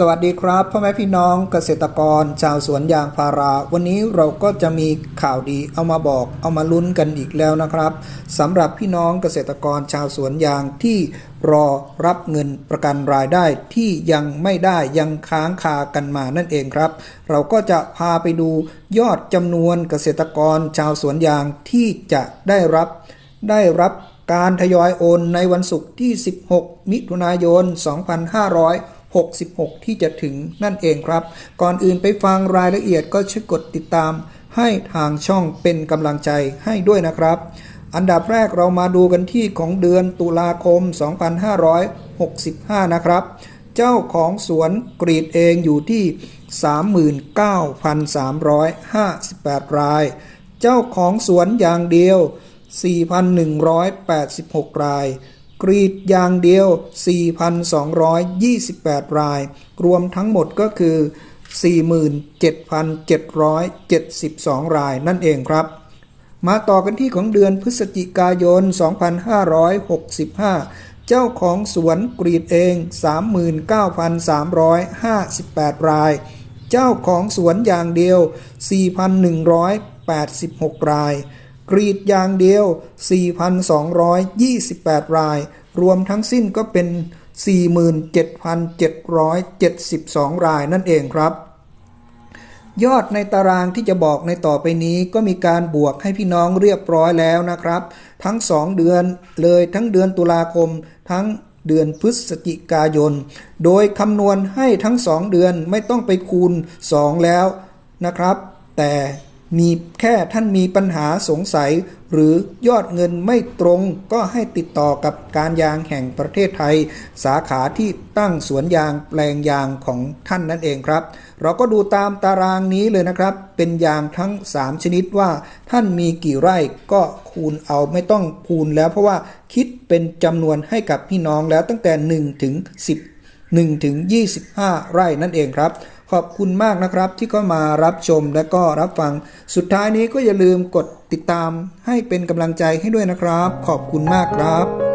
สวัสดีครับพ่อแม่พี่น้องเกษตรกรชาวสวนยางพารา วันนี้เราก็จะมีข่าวดีเอามาบอกเอามาลุ้นกันอีกแล้วนะครับสำหรับพี่น้องเกษตรกรชาวสวนยางที่รอรับเงินประกันรายได้ที่ยังไม่ได้ยังค้างคากันมานั่นเองครับ เราก็จะพาไปดูยอดจำนวนเกษตรกรชาวสวนยางที่จะได้รับได้รับการทยอยโอนในวันศุกร์ที่ 16 มิถุนายน 2566 ที่จะถึงนั่นเองครับ ก่อนอื่นไปฟังรายละเอียดก็ช่วยกดติดตาม ให้ทางช่องเป็นกำลังใจให้ด้วยนะครับ อันดับแรกเรามาดูกันที่ของเดือนตุลาคม 2565 นะครับ เจ้าของสวนกรีดเองอยู่ที่ 39,358 ราย เจ้าของสวนอย่างเดียว 4,186 ราย กรีดอย่างเดียว 4,228 ราย รวมทั้งหมดก็คือ 47,772 รายนั่นเองครับ มาต่อกันที่ของเดือนพฤศจิกายน 2565 เจ้าของสวนกรีดเอง 39,358 ราย เจ้าของสวนอย่างเดียว 4,186 ราย กรีดอย่างเดียว 4,228 ราย รวมทั้งสิ้นก็เป็น 47,772 รายนั่นเองครับ ยอดในตารางที่จะบอกในต่อไปนี้ก็มีการบวกให้พี่น้องเรียบร้อยแล้วนะครับ ทั้ง 2 เดือนเลยทั้งเดือนตุลาคม ทั้งเดือนพฤศจิกายน โดยคำนวณให้ทั้ง 2 เดือนไม่ต้องไปคูณ 2 แล้วนะครับ แต่ มีแค่ท่านมีปัญหาสงสัย หรือยอดเงินไม่ตรงก็ให้ติดต่อกับการยางแห่งประเทศไทย สาขาที่ตั้งสวนยางแปลงยางของท่านนั่นเองครับ เราก็ดูตามตารางนี้เลยนะครับ เป็นยางทั้ง 3 ชนิดว่า ท่านมีกี่ไร่ก็คูณเอาไม่ต้องคูณแล้วเพราะว่าคิดเป็นจำนวนให้กับพี่น้องแล้วตั้งแต่1ถึง10 1ถึง25 ไร่นั่นเองครับ ขอบคุณมากนะครับที่เข้ามารับชมและก็รับฟัง สุดท้ายนี้ก็อย่าลืมกดติดตามให้เป็นกำลังใจให้ด้วยนะครับ ขอบคุณมากครับ